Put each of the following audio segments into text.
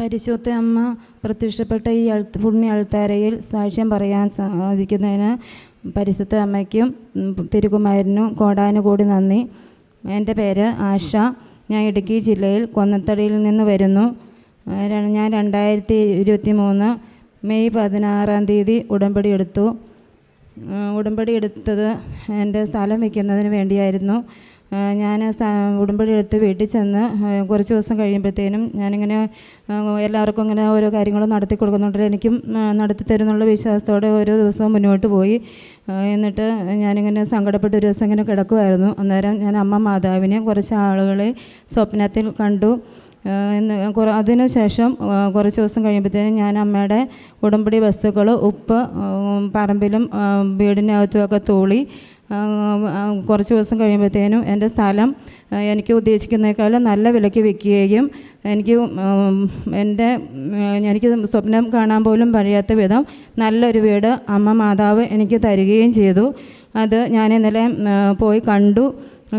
പരിശുദ്ധ അമ്മ പ്രത്യക്ഷപ്പെട്ട ഈ പുണ്യ അൾത്താരയിൽ സാക്ഷ്യം പറയാൻ സാധിക്കുന്നതിന് പരിശുദ്ധ അമ്മയ്ക്കും തിരുകുമാരനും കോടാനുകൂടി നന്ദി. എന്റെ പേര് ആശ. ഞാൻ ഇടുക്കി ജില്ലയിൽ കൊന്നത്തടിയിൽ നിന്ന് വരുന്നു. ഞാൻ രണ്ടായിരത്തി ഇരുപത്തി മൂന്ന് മെയ് പതിനാറാം തീയതി ഉടമ്പടി എടുത്തു. ഉടമ്പടി എടുത്തത് എന്റെ സ്ഥലം വയ്ക്കുന്നതിന് വേണ്ടിയായിരുന്നു. ഞാൻ ഉടുമ്പടി എടുത്ത് വീട്ടിൽ ചെന്ന് കുറച്ച് ദിവസം കഴിയുമ്പോഴത്തേനും ഞാനിങ്ങനെ എല്ലാവർക്കും ഇങ്ങനെ ഓരോ കാര്യങ്ങളും നടത്തി കൊടുക്കുന്നുണ്ട്. എനിക്കും നടത്തി തരുന്നുള്ള വിശ്വാസത്തോടെ ഓരോ ദിവസവും മുന്നോട്ട് പോയി. എന്നിട്ട് ഞാനിങ്ങനെ സങ്കടപ്പെട്ട് ഒരു ദിവസം ഇങ്ങനെ കിടക്കുമായിരുന്നു അന്നേരം ഞാൻ അമ്മ മാതാവിനെ കുറച്ച് ആളുകളെ സ്വപ്നത്തിൽ കണ്ടു. എന്ന് കുറ അതിന് ശേഷം കുറച്ച് ദിവസം കഴിയുമ്പോഴത്തേനും ഞാൻ അമ്മയുടെ ഉടമ്പടി വസ്തുക്കൾ ഉപ്പ് പറമ്പിലും വീടിനകത്തുമൊക്കെ തൂളി കുറച്ച് ദിവസം കഴിയുമ്പോഴത്തേനും എന്റെ സ്ഥലം എനിക്ക് ഉദ്ദേശിക്കുന്നേക്കാളും നല്ല വിലയ്ക്ക് വിൽക്കുകയും എനിക്ക് എന്റെ എനിക്ക് സ്വപ്നം കാണാൻ പോലും കഴിയാത്ത വിധം നല്ലൊരു വീട് അമ്മ മാതാവ് എനിക്ക് തരികയും ചെയ്തു. അത് ഞാൻ ഇന്നലെ പോയി കണ്ടു.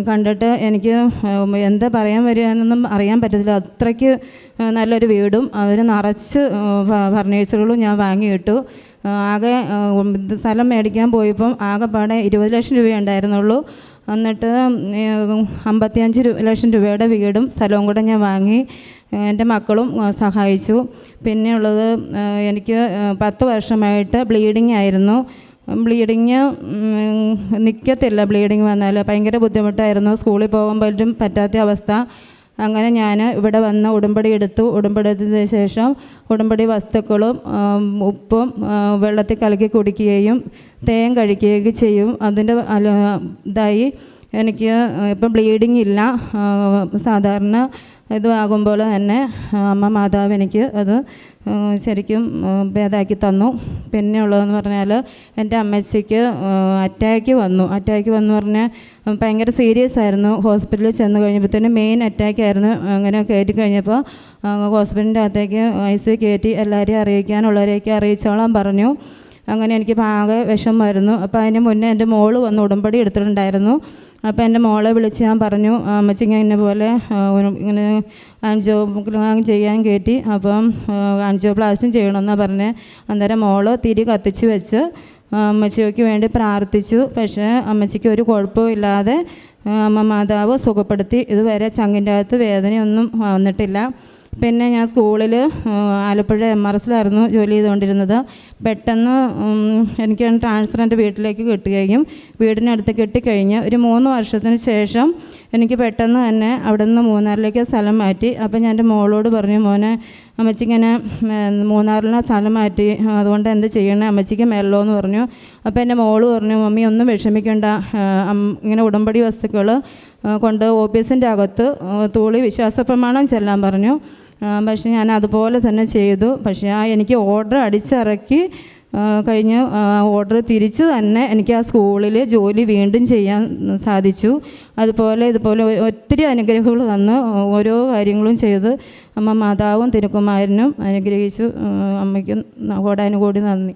കണ്ടിട്ട് എനിക്ക് എന്താ പറയാൻ വരികയെന്നൊന്നും അറിയാൻ പറ്റത്തില്ല. അത്രയ്ക്ക് നല്ലൊരു വീടും അതിന് നിറച്ച് ഫർണിച്ചറുകളും ഞാൻ വാങ്ങിയിട്ടു. ആകെ സ്ഥലം മേടിക്കാൻ പോയപ്പം ആകെപ്പാടെ ഇരുപത് ലക്ഷം രൂപയുണ്ടായിരുന്നുള്ളൂ എന്നിട്ട് ഉം, അമ്പത്തിയഞ്ച് ലക്ഷം രൂപയുടെ വീടും സ്ഥലവും കൂടെ ഞാൻ വാങ്ങി എന്റെ മക്കളും സഹായിച്ചു. പിന്നെയുള്ളത് എനിക്ക് പത്ത് വർഷമായിട്ട് ബ്ലീഡിങ് ആയിരുന്നു. ബ്ലീഡിങ് നിൽക്കത്തില്ല ബ്ലീഡിങ് വന്നാൽ ഭയങ്കര ബുദ്ധിമുട്ടായിരുന്നു. സ്കൂളിൽ പോകാൻ പോകുമ്പോഴും പറ്റാത്ത അവസ്ഥ. അങ്ങനെ ഞാൻ ഇവിടെ വന്ന് ഉടമ്പടി എടുത്തു. ഉടമ്പടി എടുത്തതിന് ശേഷം ഉടമ്പടി വസ്തുക്കളും ഉപ്പും വെള്ളത്തിൽ കലക്കി കുടിക്കുകയും തേൻ കഴിക്കുകയൊക്കെ ചെയ്യും. അതിന്റെ ഇതായി എനിക്ക് ഇപ്പം ബ്ലീഡിങ് ഇല്ല. സാധാരണ ഇതാകുമ്പോൾ തന്നെ അമ്മ മാതാവ് എനിക്ക് അത് ശരിക്കും ഭേദാക്കി തന്നു. പിന്നെ ഉള്ളതെന്ന് പറഞ്ഞാൽ എന്റെ അമ്മച്ചിക്ക് അറ്റാക്ക് വന്നു. അറ്റാക്ക് വന്നു പറഞ്ഞാൽ ഭയങ്കര സീരിയസ് ആയിരുന്നു. ഹോസ്പിറ്റലിൽ ചെന്ന് കഴിഞ്ഞപ്പോഴത്തേനും മെയിൻ അറ്റാക്ക് ആയിരുന്നു. അങ്ങനെ കയറ്റി കഴിഞ്ഞപ്പോൾ ഹോസ്പിറ്റലിന്റെ അകത്തേക്ക് ഐ സി കയറ്റി എല്ലാവരെയും അറിയിക്കാനുള്ളവരെയൊക്കെ അറിയിച്ചോളാൻ പറഞ്ഞു. അങ്ങനെ എനിക്ക് ആകെ വിഷമമായിരുന്നു. അപ്പോൾ അതിന് മുന്നേ എന്റെ മോൾ വന്ന് ഉടമ്പടി എടുത്തിട്ടുണ്ടായിരുന്നു. അപ്പോൾ എന്റെ മോളെ വിളിച്ച് ഞാൻ പറഞ്ഞു അമ്മച്ചി ഇങ്ങനെ പോലെ ഇങ്ങനെ അഞ്ചോ ആൻജിയോ ചെയ്യാൻ കയറ്റി അപ്പം ആൻജിയോ പ്ലാസ്റ്റും ചെയ്യണമെന്നാണ് പറഞ്ഞത് അന്നേരം മോൾ തിരി കത്തിച്ച് വെച്ച് അമ്മച്ചിക്ക് വേണ്ടി പ്രാർത്ഥിച്ചു. പക്ഷേ അമ്മച്ചിക്ക് ഒരു കുഴപ്പവും ഇല്ലാതെ അമ്മ മാതാവ് സുഖപ്പെടുത്തി. ഇതുവരെ ചങ്ങിന്റെ അകത്ത് വേദനയൊന്നും വന്നിട്ടില്ല. പിന്നെ ഞാൻ സ്കൂളിൽ ആലപ്പുഴ എം ആർ എസിലായിരുന്നു ജോലി ചെയ്തുകൊണ്ടിരുന്നത്. പെട്ടെന്ന് എനിക്ക് ട്രാൻസ്ഫർ എന്റെ വീട്ടിലേക്ക് കിട്ടുകയും വീടിനടുത്ത് കിട്ടിക്കഴിഞ്ഞ് ഒരു മൂന്ന് വർഷത്തിന് ശേഷം എനിക്ക് പെട്ടെന്ന് തന്നെ അവിടെ നിന്ന് മൂന്നാറിലേക്ക് സ്ഥലം മാറ്റി. അപ്പോൾ ഞാൻ എന്റെ മോളോട് പറഞ്ഞു മോനെ അമ്മച്ചിങ്ങനെ മൂന്നാറിലെ സ്ഥലം മാറ്റി അതുകൊണ്ട് എന്ത് ചെയ്യണേ? അമ്മച്ചിക്ക് മെല്ലോ എന്ന് പറഞ്ഞു. അപ്പോൾ എന്റെ മോൾ പറഞ്ഞു മമ്മി ഒന്നും വിഷമിക്കേണ്ട. ഇങ്ങനെ ഉടമ്പടി വസ്തുക്കൾ കൊണ്ട് ഓഫീസിന്റെ അകത്ത് തൂളി വിശ്വാസ പ്രമാണം ചെല്ലാൻ പറഞ്ഞു. പക്ഷേ ഞാൻ അതുപോലെ തന്നെ ചെയ്തു. പക്ഷേ ആ എനിക്ക് ഓർഡർ അടിച്ചിറക്കി കഴിഞ്ഞ് ഓർഡർ തിരിച്ച് തന്നെ എനിക്ക് ആ സ്കൂളിൽ ജോലി വീണ്ടും ചെയ്യാൻ സാധിച്ചു. അതുപോലെ ഇതുപോലെ ഒത്തിരി അനുഗ്രഹങ്ങൾ തന്ന്. ഓരോ കാര്യങ്ങളും ചെയ്ത്. അമ്മ മാതാവും തിരുക്കുമാരനും അനുഗ്രഹിച്ചു. അമ്മയ്ക്കും കോടാനുകൂടി നന്ദി.